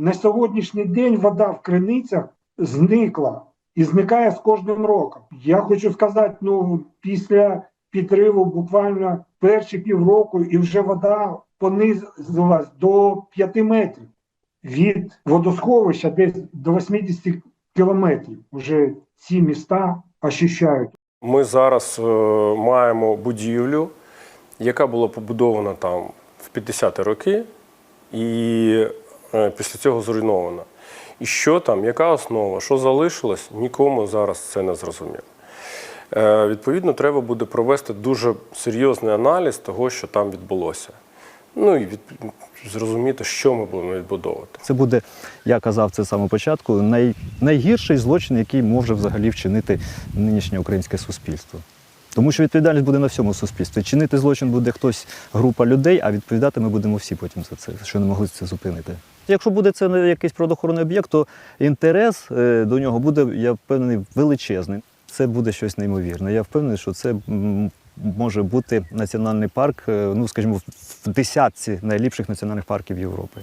На сьогоднішній день вода в криницях зникла і зникає з кожним роком. Я хочу сказати, ну після підриву буквально перші півроку, і вже вода понизилась до 5 метрів від водосховища, десь до 80 кілометрів. Уже ці міста ощущають. Ми зараз е, маємо будівлю, яка була побудована там в 50-ті роки, і після цього зруйнована. І що там, яка основа, що залишилось, нікому зараз це не зрозуміло. Е, відповідно, треба буде провести дуже серйозний аналіз того, що там відбулося. Ну і від, зрозуміти, що ми будемо відбудовувати. Це буде, я казав це самого початку, най, найгірший злочин, який може взагалі вчинити нинішнє українське суспільство. Тому що відповідальність буде на всьому суспільстві. Чинити злочин буде хтось, група людей, а відповідати ми будемо всі потім за це, що не могли це зупинити. Якщо буде це якийсь природоохоронний об'єкт, то інтерес е, до нього буде, я впевнений, величезний. Це буде щось неймовірне. Я впевнений, що це може бути національний парк, е, ну скажімо, в десятці найліпших національних парків Європи.